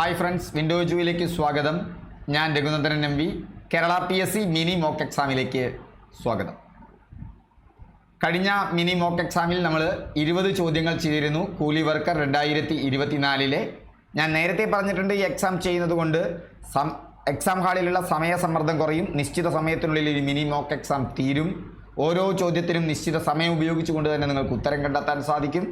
Hi friends window ജൂയിലേക്ക് സ്വാഗതം. ഞാൻ Raghunandanan M V. Kerala P S C mini mock എക്സാമിലേക്ക് സ്വാഗതം. കഴിഞ്ഞ മിനി മോക്ക് എക്സാമിൽ നമ്മൾ ഇരുപത് ചോദ്യങ്ങൾ ചെയ്തിരുന്നു. കൂലി വർക്കർ രണ്ടായിരത്തി ഇരുപത്തിനാലിലെ ഞാൻ നേരത്തെ പറഞ്ഞിട്ടുണ്ട് ഈ എക്സാം ചെയ്യുന്നത് കൊണ്ട് സം എക്സാം ഹാളിലുള്ള സമയസമ്മർദ്ദം കുറയും. നിശ്ചിത സമയത്തിനുള്ളിൽ ഈ മിനി മോക്ക് എക്സാം തീരും. ഓരോ ചോദ്യത്തിനും നിശ്ചിത സമയം ഉപയോഗിച്ചുകൊണ്ട് തന്നെ നിങ്ങൾക്ക് ഉത്തരം കണ്ടെത്താൻ സാധിക്കും.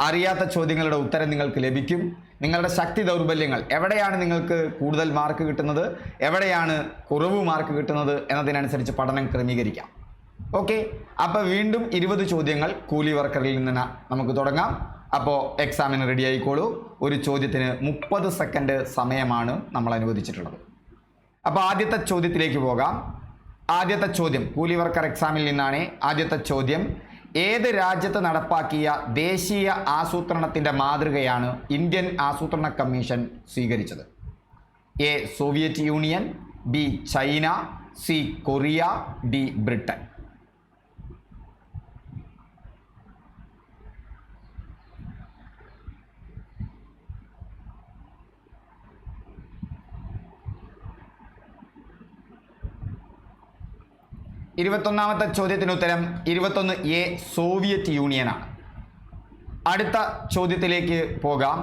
അറിയാത്ത ചോദ്യങ്ങളുടെ ഉത്തരം നിങ്ങൾക്ക് ലഭിക്കും. നിങ്ങളുടെ ശക്തി ദൗർബല്യങ്ങൾ എവിടെയാണ് നിങ്ങൾക്ക് കൂടുതൽ മാർക്ക് കിട്ടുന്നത് എവിടെയാണ് കുറവ് മാർക്ക് കിട്ടുന്നത് എന്നതിനനുസരിച്ച് പഠനം ക്രമീകരിക്കാം. ഓക്കെ അപ്പോൾ വീണ്ടും ഇരുപത് ചോദ്യങ്ങൾ കൂലി വർക്കറിൽ നിന്ന് നമുക്ക് തുടങ്ങാം. അപ്പോൾ എക്സാമിന് റെഡി ആയിക്കോളൂ. ഒരു ചോദ്യത്തിന് മുപ്പത് സെക്കൻഡ് സമയമാണ് നമ്മൾ അനുവദിച്ചിട്ടുള്ളത്. അപ്പോൾ ആദ്യത്തെ ചോദ്യത്തിലേക്ക് പോകാം. ആദ്യത്തെ ചോദ്യം കൂലി വർക്കർ എക്സാമിൽ നിന്നാണ് ആദ്യത്തെ ചോദ്യം. ഏത് രാജ്യത്ത് നടപ്പാക്കിയ ദേശീയ ആസൂത്രണത്തിന്റെ മാതൃകയാണ് ഇന്ത്യൻ ആസൂത്രണ കമ്മീഷൻ സ്വീകരിച്ചത്? A Soviet Union B China C Korea D Britain. ഇരുപത്തൊന്നാമത്തെ ചോദ്യത്തിന് ഉത്തരം ഇരുപത്തൊന്ന് എ സോവിയറ്റ് യൂണിയനാണ്. അടുത്ത ചോദ്യത്തിലേക്ക് പോകാം.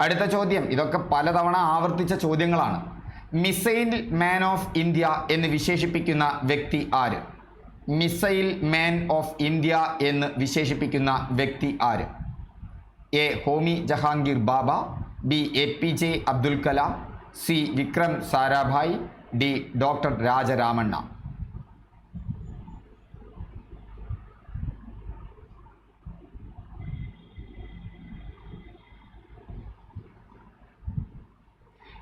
അടുത്ത ചോദ്യം ഇതൊക്കെ പലതവണ ആവർത്തിച്ച ചോദ്യങ്ങളാണ്. മിസൈൽ മാൻ ഓഫ് ഇന്ത്യ എന്ന് വിശേഷിപ്പിക്കുന്ന വ്യക്തി ആര്? മിസൈൽ മാൻ ഓഫ് ഇന്ത്യ എന്ന് വിശേഷിപ്പിക്കുന്ന വ്യക്തി ആര്? A Homi Jahangir Bhabha B A P J Abdul Kalam C Vikram Sarabhai D doctor Raja Ramanna.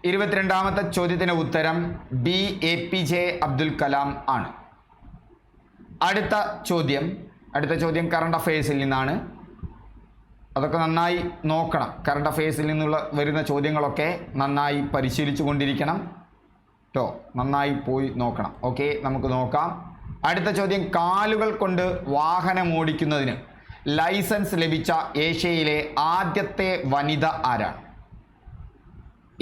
ഇരുപത്തിരണ്ടാമത്തെ ചോദ്യത്തിന് ഉത്തരം B A P J Abdul Kalam ആണ്. അടുത്ത ചോദ്യം അടുത്ത ചോദ്യം കറണ്ട് അഫയേഴ്സിൽ നിന്നാണ്. അതൊക്കെ നന്നായി നോക്കണം. കറണ്ട് അഫയേഴ്സിൽ നിന്നുള്ള വരുന്ന ചോദ്യങ്ങളൊക്കെ നന്നായി പരിശീലിച്ചു കൊണ്ടിരിക്കണം കേട്ടോ നന്നായി പോയി നോക്കണം. ഓക്കെ നമുക്ക് നോക്കാം. അടുത്ത ചോദ്യം കാലുകൾ കൊണ്ട് വാഹനം ഓടിക്കുന്നതിന് ലൈസൻസ് ലഭിച്ച ഏഷ്യയിലെ ആദ്യത്തെ വനിത ആരാണ്?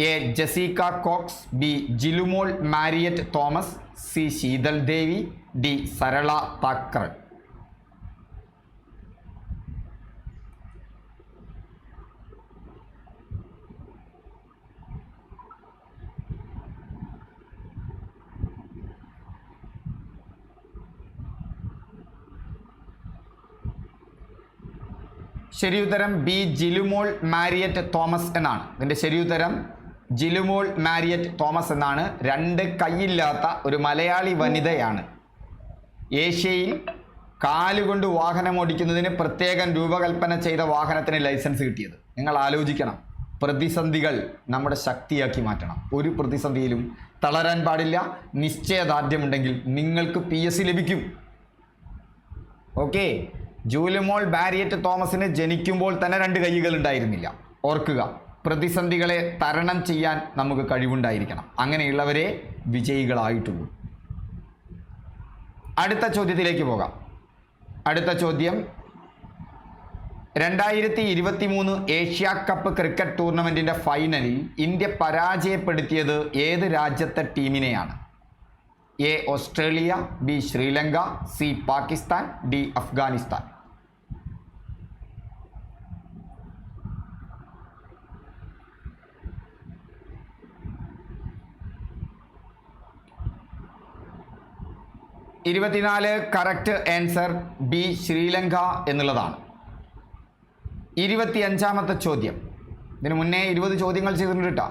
A. Jessica Cox B. Jilumol Mariet Thomas C. Sheetal Devi D. Sarala Thakkar. ശരിയുത്തരം ബി. ജിലുമോൾ മാരിയറ്റ് തോമസ് എന്നാണ്. ഇതിന്റെ ശരിയുത്തരം ജിലുമോൾ മാരിയറ്റ് തോമസ് എന്നാണ് രണ്ട് കൈയില്ലാത്ത ഒരു മലയാളി വനിതയാണ്. ഏഷ്യയിൽ കാലുകൊണ്ട് വാഹനം ഓടിക്കുന്നതിന് പ്രത്യേകം രൂപകൽപ്പന ചെയ്ത വാഹനത്തിന് ലൈസൻസ് കിട്ടിയത്. നിങ്ങൾ ആലോചിക്കണം. പ്രതിസന്ധികൾ നമ്മുടെ ശക്തിയാക്കി മാറ്റണം. ഒരു പ്രതിസന്ധിയിലും തളരാൻ പാടില്ല. നിശ്ചയദാർഢ്യമുണ്ടെങ്കിൽ നിങ്ങൾക്ക് പി എസ് സി ലഭിക്കും. ഓക്കെ ജൂലിമോൾ ബാരിയറ്റ് തോമസിന് ജനിക്കുമ്പോൾ തന്നെ രണ്ട് കൈകൾ ഉണ്ടായിരുന്നില്ല. ഓർക്കുക. പ്രതിസന്ധികളെ തരണം ചെയ്യാൻ നമുക്ക് കഴിവുണ്ടായിരിക്കണം. അങ്ങനെയുള്ളവരെ വിജയികളായിട്ടുള്ളൂ. അടുത്ത ചോദ്യത്തിലേക്ക് പോകാം. അടുത്ത ചോദ്യം. രണ്ടായിരത്തി ഇരുപത്തി മൂന്ന് ഏഷ്യ കപ്പ് ക്രിക്കറ്റ് ടൂർണമെന്റിന്റെ ഫൈനലിൽ ഇന്ത്യ പരാജയപ്പെടുത്തിയത് ഏത് രാജ്യത്തെ ടീമിനെയാണ്? A Australia B Sri Lanka C Pakistan D Afghanistan. ഇരുപത്തിനാല് കറക്റ്റ് ആൻസർ ബി ശ്രീലങ്ക എന്നുള്ളതാണ്. ഇരുപത്തിയഞ്ചാമത്തെ ചോദ്യം. ഇതിനു മുന്നേ ഇരുപത് ചോദ്യങ്ങൾ ചെയ്തിട്ടുണ്ട് കേട്ടോ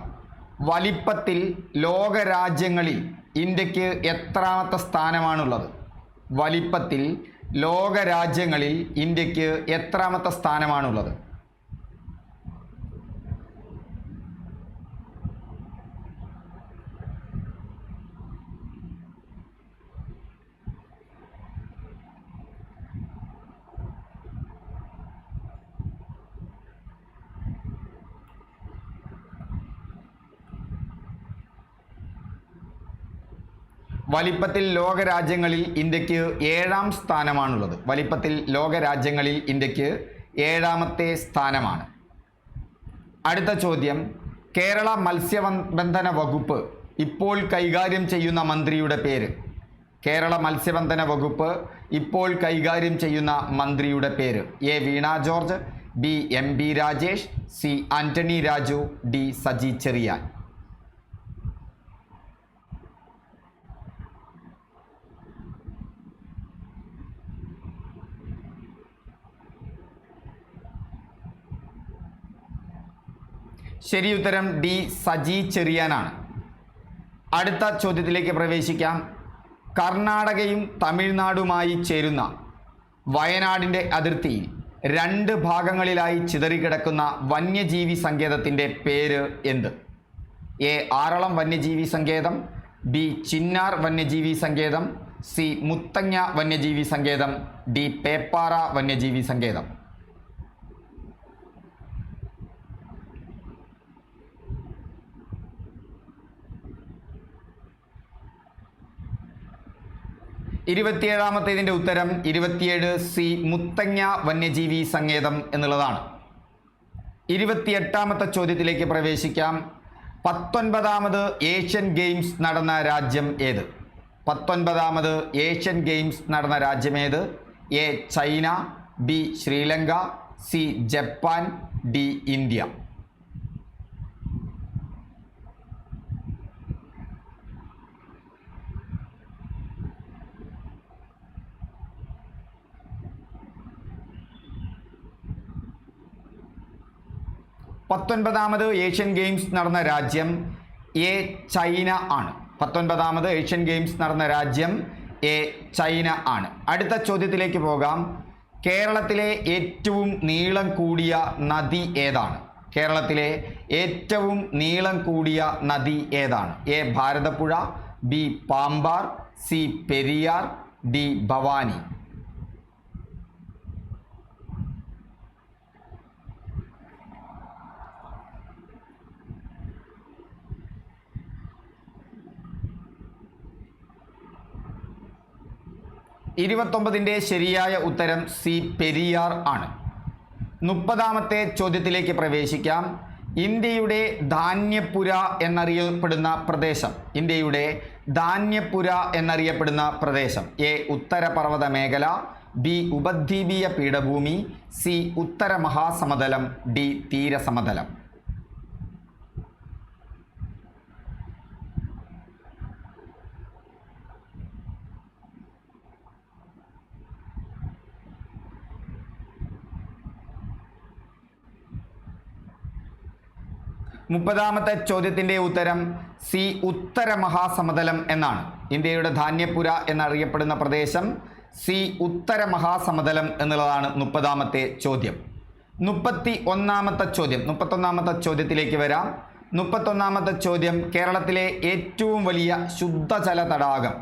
വലിപ്പത്തിൽ ലോകരാജ്യങ്ങളിൽ ഇന്ത്യയ്ക്ക് എത്രാമത്തെ സ്ഥാനമാണുള്ളത്? വലിപ്പത്തിൽ ലോകരാജ്യങ്ങളിൽ ഇന്ത്യയ്ക്ക് എത്രാമത്തെ സ്ഥാനമാണുള്ളത്? വലിപ്പത്തിൽ ലോകരാജ്യങ്ങളിൽ ഇന്ത്യയ്ക്ക് ഏഴാം സ്ഥാനമാണുള്ളത്. വലിപ്പത്തിൽ ലോകരാജ്യങ്ങളിൽ ഇന്ത്യയ്ക്ക് ഏഴാമത്തെ സ്ഥാനമാണ്. അടുത്ത ചോദ്യം. കേരള മത്സ്യബന്ധന വകുപ്പ് ഇപ്പോൾ കൈകാര്യം ചെയ്യുന്ന മന്ത്രിയുടെ പേര്. കേരള മത്സ്യബന്ധന വകുപ്പ് ഇപ്പോൾ കൈകാര്യം ചെയ്യുന്ന മന്ത്രിയുടെ പേര്. A Veena George B M B Rajesh C Antony Raju D Saji Cherian. ശരി ഉത്തരം ഡി സജി ചെറിയാനാണ്. അടുത്ത ചോദ്യത്തിലേക്ക് പ്രവേശിക്കാം. കർണാടകയും തമിഴ്നാടുമായി ചേരുന്ന വയനാടിന്റെ അതിർത്തിയിൽ രണ്ട് ഭാഗങ്ങളിലായി ചിതറിക്കിടക്കുന്ന വന്യജീവി സങ്കേതത്തിന്റെ പേര് എന്ത്? എ ആറളം വന്യജീവി സങ്കേതം ബി ചിന്നാർ വന്യജീവി സങ്കേതം സി മുത്തങ്ങ വന്യജീവി സങ്കേതം ഡി പേപ്പാറ വന്യജീവി സങ്കേതം. ഇരുപത്തിയേഴാമത്തേതിന്റെ ഉത്തരം ഇരുപത്തിയേഴ് സി മുത്തങ്ങ വന്യജീവി സങ്കേതം എന്നുള്ളതാണ്. ഇരുപത്തിയെട്ടാമത്തെ ചോദ്യത്തിലേക്ക് പ്രവേശിക്കാം. പത്തൊൻപതാമത് ഏഷ്യൻ ഗെയിംസ് നടന്ന രാജ്യം ഏത്? പത്തൊൻപതാമത് ഏഷ്യൻ ഗെയിംസ് നടന്ന രാജ്യമേത് A China B Sri Lanka C Japan D India. പത്തൊൻപതാമത് Asian games നടന്ന രാജ്യം എ ചൈന ആണ്. പത്തൊൻപതാമത് ഏഷ്യൻ ഗെയിംസ് നടന്ന രാജ്യം എ ചൈന ആണ്. അടുത്ത ചോദ്യത്തിലേക്ക് പോകാം. കേരളത്തിലെ ഏറ്റവും നീളം കൂടിയ നദി ഏതാണ്? കേരളത്തിലെ ഏറ്റവും നീളം കൂടിയ നദി ഏതാണ്? A Bharathapuzha B Pambar C Periyar D Bhavani. ഇരുപത്തൊമ്പതിന്റെ ശരിയായ ഉത്തരം സി പെരിയാർ ആണ്. മുപ്പതാമത്തെ ചോദ്യത്തിലേക്ക് പ്രവേശിക്കാം. ഇന്ത്യയുടെ ധാന്യപുര എന്നറിയപ്പെടുന്ന പ്രദേശം. ഇന്ത്യയുടെ ധാന്യപുര എന്നറിയപ്പെടുന്ന പ്രദേശം. എ ഉത്തരപർവത മേഖല ബി ഉപദ്വീപീയ പീഠഭൂമി. സി ഉത്തര മഹാസമതലം ഡി തീരസമതലം. മുപ്പതാമത്തെ ചോദ്യത്തിന്റെ ഉത്തരം സി ഉത്തര മഹാസമതലം എന്നാണ്. ഇന്ത്യയുടെ ധാന്യപുര എന്നറിയപ്പെടുന്ന പ്രദേശം സി ഉത്തര മഹാസമതലം എന്നുള്ളതാണ് മുപ്പതാമത്തെ ചോദ്യം. മുപ്പത്തി ഒന്നാമത്തെ ചോദ്യം മുപ്പത്തൊന്നാമത്തെ ചോദ്യത്തിലേക്ക് വരാം. മുപ്പത്തൊന്നാമത്തെ ചോദ്യം കേരളത്തിലെ ഏറ്റവും വലിയ ശുദ്ധജല തടാകം.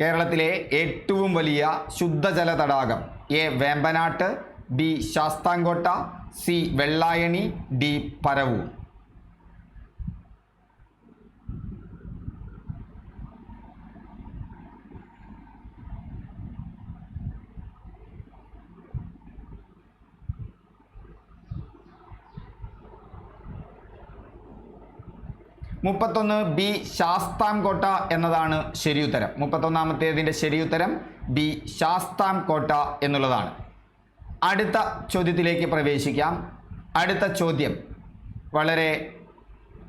കേരളത്തിലെ ഏറ്റവും വലിയ ശുദ്ധജല തടാകം A Vembanad B Sasthamkotta C Vellayani D Paravur. മുപ്പത്തൊന്ന് ബി ശാസ്താംകോട്ട എന്നതാണ് ശരിയുത്തരം. മുപ്പത്തൊന്നാമത്തേതിന്റെ ശരിയുത്തരം ബി ശാസ്താംകോട്ട എന്നുള്ളതാണ്. അടുത്ത ചോദ്യത്തിലേക്ക് പ്രവേശിക്കാം. അടുത്ത ചോദ്യം വളരെ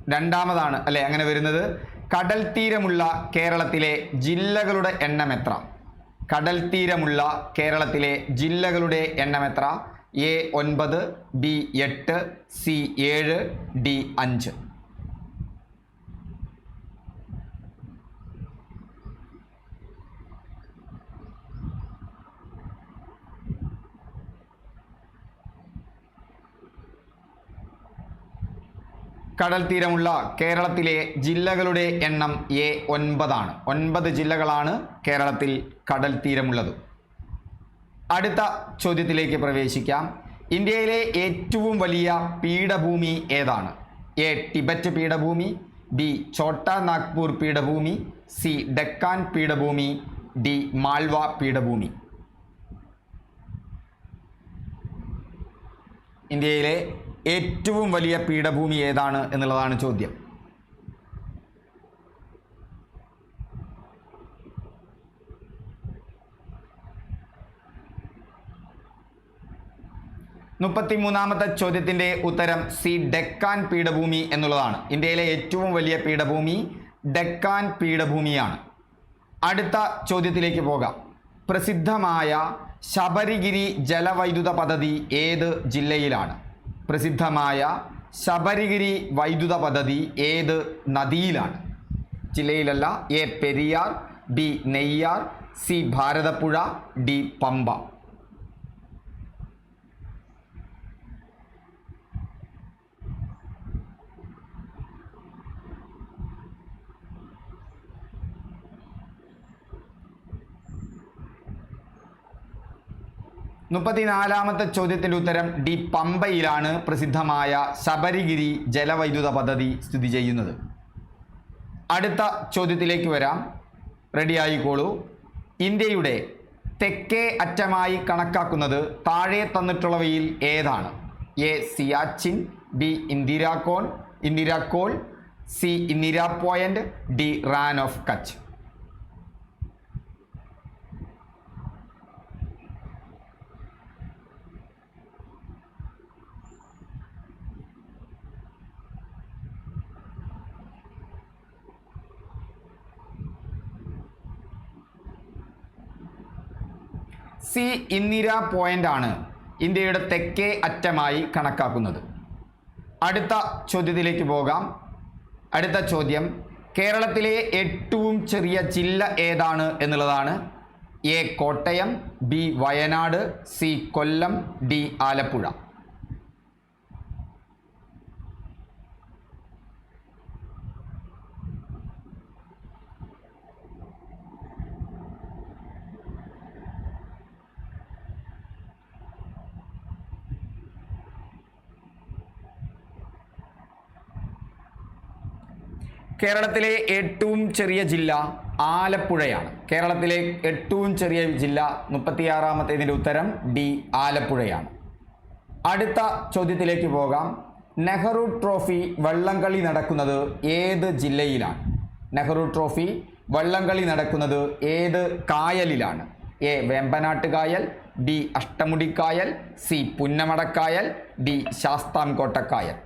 രണ്ടാമതാണ് അല്ലേ? അങ്ങനെ വരുന്നത്. കടൽ തീരമുള്ള കേരളത്തിലെ ജില്ലകളുടെ എണ്ണം എത്ര? കടൽ തീരമുള്ള കേരളത്തിലെ ജില്ലകളുടെ എണ്ണം എത്ര? എ ഒൻപത് ബി എട്ട് സി ഏഴ് ഡി അഞ്ച്. കടൽ തീരമുള്ള കേരളത്തിലെ ജില്ലകളുടെ എണ്ണം എ ഒൻപതാണ്. ഒൻപത് ജില്ലകളാണ് കേരളത്തിൽ കടൽ തീരമുള്ളത്. അടുത്ത ചോദ്യത്തിലേക്ക് പ്രവേശിക്കാം. ഇന്ത്യയിലെ ഏറ്റവും വലിയ പീഠഭൂമി ഏതാണ്? എ ടിബറ്റ് പീഠഭൂമി ബി ഛോട്ടാ നാഗ്പൂർ പീഠഭൂമി സി ഡെക്കാൻ പീഠഭൂമി ഡി മാൾവ പീഠഭൂമി. ഇന്ത്യയിലെ ഏറ്റവും വലിയ പീഠഭൂമി ഏതാണ് എന്നുള്ളതാണ് ചോദ്യം. മുപ്പത്തിമൂന്നാമത്തെ ചോദ്യത്തിന്റെ ഉത്തരം സി ഡെക്കാൻ പീഠഭൂമി എന്നുള്ളതാണ്. ഇന്ത്യയിലെ ഏറ്റവും വലിയ പീഠഭൂമി ഡെക്കാൻ പീഠഭൂമിയാണ്. അടുത്ത ചോദ്യത്തിലേക്ക് പോകാം. പ്രസിദ്ധമായ ശബരിഗിരി ജലവൈദ്യുത പദ്ധതി ഏത് ജില്ലയിലാണ്? പ്രസിദ്ധമായ ശബരിഗിരി വൈദ്യുത പദ്ധതി ഏത് നദിയിലാണ്? ജില്ലയിലല്ല A. Periyar B. Neyyar C. Bharathapuzha D. Pamba. മുപ്പത്തിനാലാമത്തെ ചോദ്യത്തിന്റെ ഉത്തരം ഡി പമ്പയിലാണ് പ്രസിദ്ധമായ ശബരിഗിരി ജലവൈദ്യുത പദ്ധതി സ്ഥിതി ചെയ്യുന്നത്. അടുത്ത ചോദ്യത്തിലേക്ക് വരാം. റെഡി ആയിക്കോളൂ. ഇന്ത്യയുടെ തെക്കേ അറ്റമായി കണക്കാക്കുന്നത് താഴെ തന്നിട്ടുള്ളവയിൽ ഏതാണ്? A Siachen B Indira Col Indira Col C Indira point D Rann of Kutch. C Indira point ആണ് ഇന്ത്യയുടെ തെക്കേ അറ്റമായി കണക്കാക്കുന്നത്. അടുത്ത ചോദ്യത്തിലേക്ക് പോകാം. അടുത്ത ചോദ്യം കേരളത്തിലെ ഏറ്റവും ചെറിയ ജില്ല ഏതാണ് എന്നുള്ളതാണ്. A Kottayam B Wayanad C Kollam D Alappuzha. കേരളത്തിലെ ഏറ്റവും ചെറിയ ജില്ല ആലപ്പുഴയാണ്. കേരളത്തിലെ ഏറ്റവും ചെറിയ ജില്ല മുപ്പത്തിയാറാമത്തേതിന്റെ ഉത്തരം ഡി ആലപ്പുഴയാണ്. അടുത്ത ചോദ്യത്തിലേക്ക് പോകാം. നെഹ്റു ട്രോഫി വള്ളംകളി നടക്കുന്നത് ഏത് ജില്ലയിലാണ്? നെഹ്റു ട്രോഫി വള്ളംകളി നടക്കുന്നത് ഏത് കായലിലാണ്? A Vembanad Kayal B Ashtamudi Kayal C Punnamada Kayal D Sasthamkotta Kayal.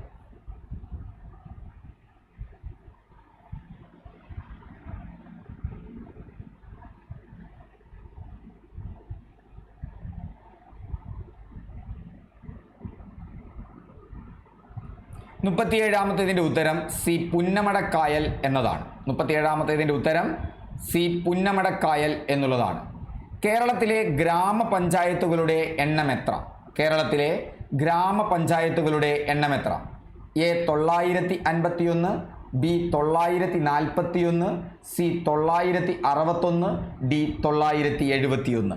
മുപ്പത്തിയേഴാമത്തേതിന്റെ ഉത്തരം സി പുന്നമടക്കായൽ എന്നതാണ്. മുപ്പത്തിയേഴാമത്തേതിന്റെ ഉത്തരം സി പുന്നമടക്കായൽ എന്നുള്ളതാണ്. കേരളത്തിലെ ഗ്രാമപഞ്ചായത്തുകളുടെ എണ്ണം എത്ര? കേരളത്തിലെ ഗ്രാമപഞ്ചായത്തുകളുടെ എണ്ണം എത്ര? എ തൊള്ളായിരത്തി അൻപത്തിയൊന്ന് ബി തൊള്ളായിരത്തി നാൽപ്പത്തിയൊന്ന് സി തൊള്ളായിരത്തി അറുപത്തൊന്ന് ഡി തൊള്ളായിരത്തി എഴുപത്തിയൊന്ന്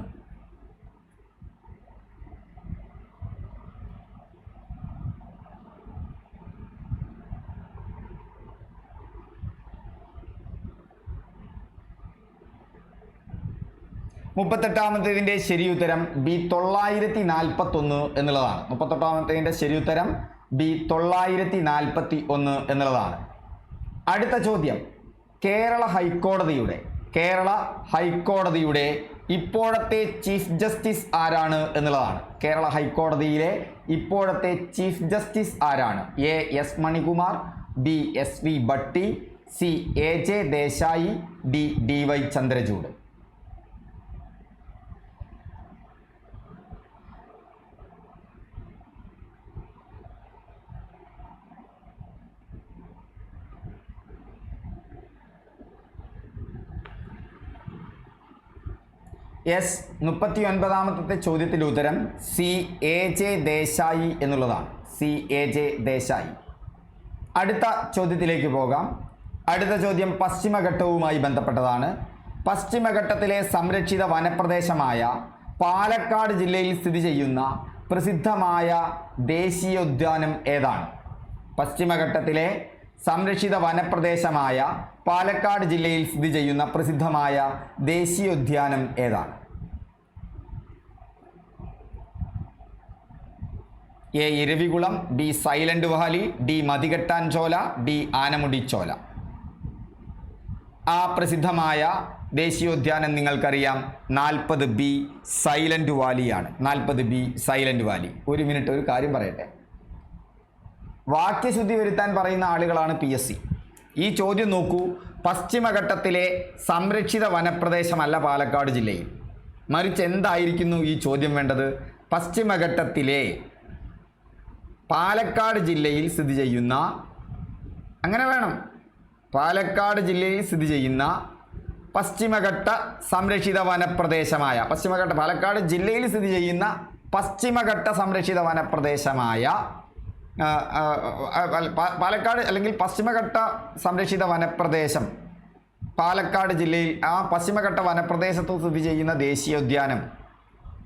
മുപ്പത്തെട്ടാമത്തേതിന്റെ ശരിയുത്തരം ബി തൊള്ളായിരത്തി നാൽപ്പത്തൊന്ന് എന്നുള്ളതാണ്. മുപ്പത്തെട്ടാമത്തേതിന്റെ ശരിയുത്തരം ബി തൊള്ളായിരത്തി നാൽപ്പത്തി ഒന്ന് എന്നുള്ളതാണ്. അടുത്ത ചോദ്യം. കേരള ഹൈക്കോടതിയുടെ കേരള ഹൈക്കോടതിയുടെ ഇപ്പോഴത്തെ ചീഫ് ജസ്റ്റിസ് ആരാണ് എന്നുള്ളതാണ്. കേരള ഹൈക്കോടതിയിലെ ഇപ്പോഴത്തെ ചീഫ് ജസ്റ്റിസ് ആരാണ്? A S Manikumar B S V Bhatti C A J Desai D D Y Chandrachud. S മുപ്പത്തി ഒൻപതാമത്തെ ചോദ്യത്തിന്റെ ഉത്തരം സി എ ജെ ദേശായി എന്നുള്ളതാണ്. സി എ ജെ ദേശായി അടുത്ത ചോദ്യത്തിലേക്ക് പോകാം. അടുത്ത ചോദ്യം പശ്ചിമഘട്ടവുമായി ബന്ധപ്പെട്ടതാണ്. പശ്ചിമഘട്ടത്തിലെ സംരക്ഷിത വനപ്രദേശമായ പാലക്കാട് ജില്ലയിൽ സ്ഥിതി ചെയ്യുന്ന പ്രസിദ്ധമായ ദേശീയോദ്യാനം ഏതാണ്? പശ്ചിമഘട്ടത്തിലെ സംരക്ഷിത വനപ്രദേശമായ പാലക്കാട് ജില്ലയിൽ സ്ഥിതി ചെയ്യുന്ന പ്രസിദ്ധമായ ദേശീയോദ്യാനം ഏതാണ് A. Eravikulam B. Silent valley D. Mathikettan Chola D. Anamudi Chola ആ പ്രസിദ്ധമായ ദേശീയോദ്യാനം നിങ്ങൾക്കറിയാം. നാൽപ്പത് ബി സൈലന്റ് വാലിയാണ്. നാൽപ്പത് ബി സൈലന്റ് വാലി. ഒരു മിനിറ്റ് ഒരു കാര്യം പറയട്ടെ. വാക്യശുദ്ധി വരുത്താൻ പറയുന്ന ആളുകളാണ് പി എസ് സി. ഈ ചോദ്യം നോക്കൂ. പശ്ചിമഘട്ടത്തിലെ സംരക്ഷിത വനപ്രദേശമല്ല പാലക്കാട് ജില്ലയിൽ. മറിച്ച് എന്തായിരിക്കുന്നു ഈ ചോദ്യം വേണ്ടത്? പശ്ചിമഘട്ടത്തിലെ പാലക്കാട് ജില്ലയിൽ സ്ഥിതി ചെയ്യുന്ന അങ്ങനെ വേണം. പാലക്കാട് ജില്ലയിൽ സ്ഥിതി ചെയ്യുന്ന പശ്ചിമഘട്ട സംരക്ഷിത വനപ്രദേശമായ പശ്ചിമഘട്ട പാലക്കാട് ജില്ലയിൽ സ്ഥിതി ചെയ്യുന്ന പശ്ചിമഘട്ട സംരക്ഷിത വനപ്രദേശമായ പാലക്കാട് അല്ലെങ്കിൽ പശ്ചിമഘട്ട സംരക്ഷിത വനപ്രദേശം. പാലക്കാട് ജില്ലയിൽ ആ പശ്ചിമഘട്ട വനപ്രദേശത്ത് സ്ഥിതി ചെയ്യുന്ന ദേശീയോദ്യാനം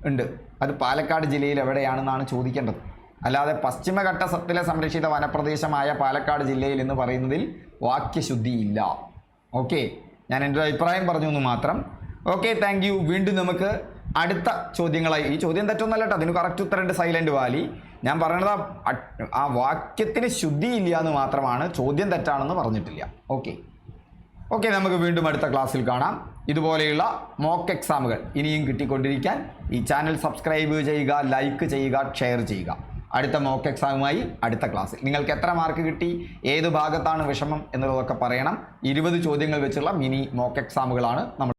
ഉണ്ട്. അത് പാലക്കാട് ജില്ലയിൽ എവിടെയാണെന്നാണ് ചോദിക്കേണ്ടത്. അല്ലാതെ പശ്ചിമഘട്ടത്തിലെ സംരക്ഷിത വനപ്രദേശമായ പാലക്കാട് ജില്ലയിൽ എന്ന് പറയുന്നതിൽ വാക്യശുദ്ധിയില്ല ഓക്കെ. ഞാൻ എന്റെ അഭിപ്രായം പറഞ്ഞു എന്ന് മാത്രം. ഓക്കെ താങ്ക് വീണ്ടും നമുക്ക് അടുത്ത ചോദ്യങ്ങളായി. ഈ ചോദ്യം തെറ്റൊന്നല്ല കേട്ടോ. അതിന് കറക്റ്റ് ഉത്തരണ്ട് സൈലന്റ് വാലി. ഞാൻ പറയണത് ആ വാക്യത്തിന് ശുദ്ധി ഇല്ല എന്ന് മാത്രമാണ് ചോദ്യം തെറ്റാണെന്ന് പറഞ്ഞിട്ടില്ല. ഓക്കെ ഓക്കെ നമുക്ക് വീണ്ടും അടുത്ത ക്ലാസ്സിൽ കാണാം. ഇതുപോലെയുള്ള മോക്ക് എക്സാമുകൾ ഇനിയും കിട്ടിക്കൊണ്ടിരിക്കാൻ ഈ ചാനൽ സബ്സ്ക്രൈബ് ചെയ്യുക ലൈക്ക് ചെയ്യുക ഷെയർ ചെയ്യുക. അടുത്ത മോക്ക് എക്സാമുമായി അടുത്ത ക്ലാസ്സിൽ. നിങ്ങൾക്ക് എത്ര മാർക്ക് കിട്ടി? ഏത് ഭാഗത്താണ് വിഷമം എന്നുള്ളതൊക്കെ പറയണം. ഇരുപത് ചോദ്യങ്ങൾ വെച്ചുള്ള മിനി മോക്ക് എക്സാമുകളാണ് നമ്മൾ